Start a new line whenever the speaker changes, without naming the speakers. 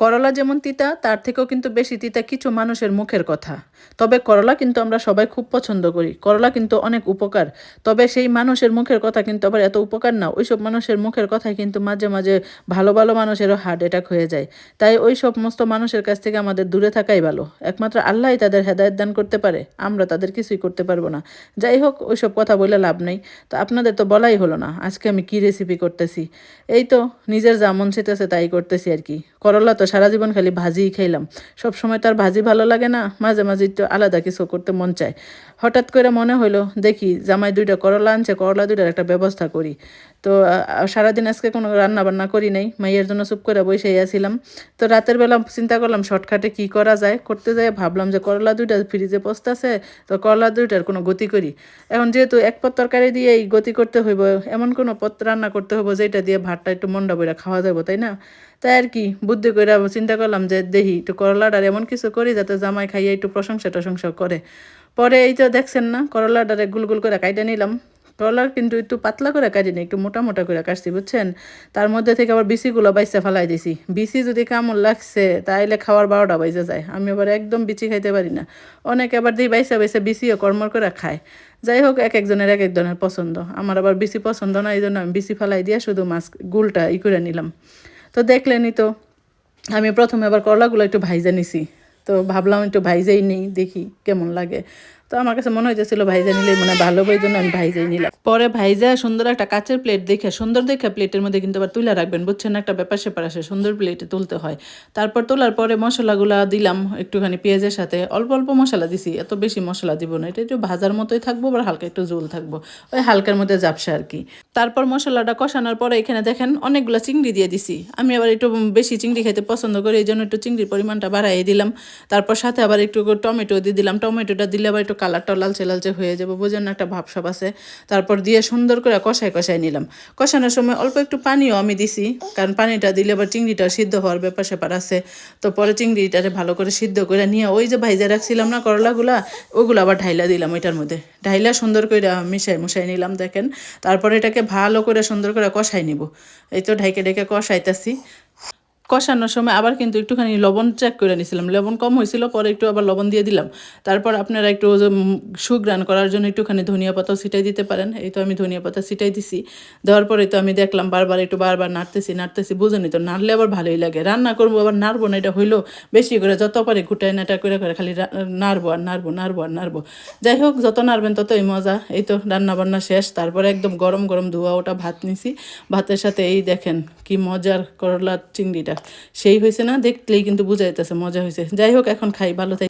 করলা যেমন তিতা, তার থেকেও কিন্তু বেশি তিতা কিছু মানুষের মুখের কথা। তবে করলা কিন্তু আমরা সবাই খুব পছন্দ করি। করলা কিন্তু অনেক উপকার। তবে সেই মানুষের মুখের কথা কিন্তু আবার এত উপকার না, ওইসব মানুষের মুখের কথাই কিন্তু মাঝে মাঝে ভালো ভালো মানুষেরও হার্ট অ্যাটাক হয়ে যায়। তাই ওই সমস্ত মানুষের কাছ থেকে আমাদের দূরে থাকাই ভালো। একমাত্র আল্লাহই তাদের হেদায়ত দান করতে পারে, আমরা তাদের কিছুই করতে পারব না। যাই হোক, ওইসব কথা বলে লাভ নেই। তো আপনাদের তো বলাই হলো না, আজকে আমি কি রেসিপি করতেছি? এই তো, নিজের যা মন চেতেছে তাই করতেছি আর কি। করলা তো সারা জীবন খালি ভাজিই খাইলাম। সব সময় তার ভাজি ভালো লাগে না, মাঝে মাঝে একটু আলাদা কিছু করতে মন চায়। হঠাৎ করে মনে হলো দেখি জামাই দুইটা করলা আনছে, করলা দুইটার একটা ব্যবস্থা করি। তো সারাদিন আজকে কোনো রান্না বান্না করি নাই, মাইয়ের জন্য চুপ করে বসেই আছিলাম। তো রাতের বেলা চিন্তা করলাম, শর্টকাটে কি করা যায়? করতে যাই, ভাবলাম যে করলা দুইটা ফ্রিজে পচতেছে তো করলা দুইটার কোনো গতি করি। এখন যেহেতু এক পথ তরকারি দিয়েই গতি করতে হইব, এমন কোনো পথ রান্না করতে হইব যেটা দিয়ে ভাতটা একটু মন্ডা বইরা খাওয়া যাব তাই না? তাই আর কি, বুদ্ধি করে চিন্তা করলাম যে দেখি একটু করলাটার এমন কিছু করি যাতে জামাই খাইয়ে একটু প্রশংসা টশংসা করে। পরে এই তো দেখছেন না, করলাটারে গুল গুল করে কাইটা নিলাম। করলার কিন্তু একটু পাতলা করে কাটি নি, একটু মোটা মোটা করে কাটছি, বুঝছেন? তার মধ্যে থেকে আবার বিচিগুলো বাইসে ফেলাই দিছি। বিচি যদি কেমন লাগছে, তাইলে খাওয়ার বারোটা বাইজে যায়। আমি আবার একদম বিচি খাইতে পারি না। অনেকে আবার দিই বাইসে বাইসে বিচিও কর্মর করে খায়। যাই হোক, এক একজনের এক একজনের পছন্দ। আমার আবার বিচি পছন্দ না এই জন্য আমি বিচি ফেলাই দিয়ে শুধু মাছ গুলটা ই করে নিলাম। তো দেখলেনই তো আমি প্রথমে আবার করলাগুলো একটু ভাইজা নিছি। তো ভাবলাম একটু ভাইজাই নেই, দেখি কেমন লাগে। তো আমার কাছে মনে হইতেছিল ভাইজা নিলে মানে ভালো বই জন্য আমি ভাইজাই নিলাম। পরে ভাইজা সুন্দর একটা কাচের প্লেট দেখে, সুন্দর দেখে প্লেটের মধ্যে কিন্তু আবার তুলে রাখবেন, বুঝছেন? একটা ব্যাপার সেপার আসে, সুন্দর প্লেটে তুলতে হয়। তারপর তোলার পরে মশলাগুলো দিলাম একটুখানি পেঁয়াজের সাথে। অল্প অল্প মশলা দিছি, এত বেশি মশলা দিব না। এটা একটু ভাজার মতোই থাকব, আবার হালকা একটু ঝোল থাকব। ওই হালকার মধ্যে জাপসা আর কি। তারপর মশলাটা কষানোর পরে এখানে দেখেন অনেকগুলো চিংড়ি দিয়ে দিছি। আমি আবার একটু বেশি চিংড়ি খেতে পছন্দ করি, এই জন্য একটু চিংড়ির পরিমাণটা বাড়াই দিলাম। তারপর সাথে আবার একটু টমেটো দিয়ে দিলাম। টমেটোটা দিলে আবার একটু কালারটা লালচে লালচে হয়ে যাবে বোঝেন একটা ভাবসাব আছে। তারপর দিয়ে সুন্দর করে কষায় কষায় নিলাম। কষানোর সময় অল্প একটু পানিও আমি দিছি, কারণ পানিটা দিলে আবার চিংড়িটা সিদ্ধ হওয়ার ব্যাপার স্যাপার আছে। তো পরে চিংড়িটারে ভালো করে সিদ্ধ করে নিয়ে ওই যে ভাইজা রাখছিলাম না করলাগুলা, ওগুলো আবার ঢাইলা দিলাম ওইটার মধ্যে। ঢাইলা সুন্দর করে মিশাই মুশাই নিলাম, দেখেন। তারপরে এটাকে ভালো করে সুন্দর করে কষাই নিব। এই তো ঢাইকে ঢেকে কষাইতাছি। কষানোর সময় আবার কিন্তু একটুখানি লবণ চেক করে নিয়েছিলাম লবণ কম হয়েছিল পরে একটু আবার লবণ দিয়ে দিলাম। তারপর আপনারা একটু উম, করার জন্য একটুখানি ধনিয়া পাতাও ছিটাই দিতে পারেন। এই তো আমি ধনিয়া পাতা ছিটাই দিছি। দেওয়ার পরে তো আমি দেখলাম বারবার একটু বারবার নাড়তেছি নাড়তেছি বুঝেনি তো নাড়লে আবার ভালোই লাগে। রান্না করব আবার নাড়বো না এটা হইল বেশি করে যত পারে ঘুটাই নাটা করে করে খালি নাড়বো আর নাড়বো নাড়বো আর নাড়বো। যাই হোক যত নাড়বেন ততই মজা। এই তো রান্না বান্না শেষ। তারপরে একদম গরম গরম ধোয়া ওটা ভাত নিছি। ভাতের সাথে এই দেখেন কি মজার করলা চিংড়িটা। সেই হয়েছে না, দেখলেই কিন্তু বুঝা যাইতেছে, মজা হয়েছে যাই হোক, এখন খাই, ভালো থাকি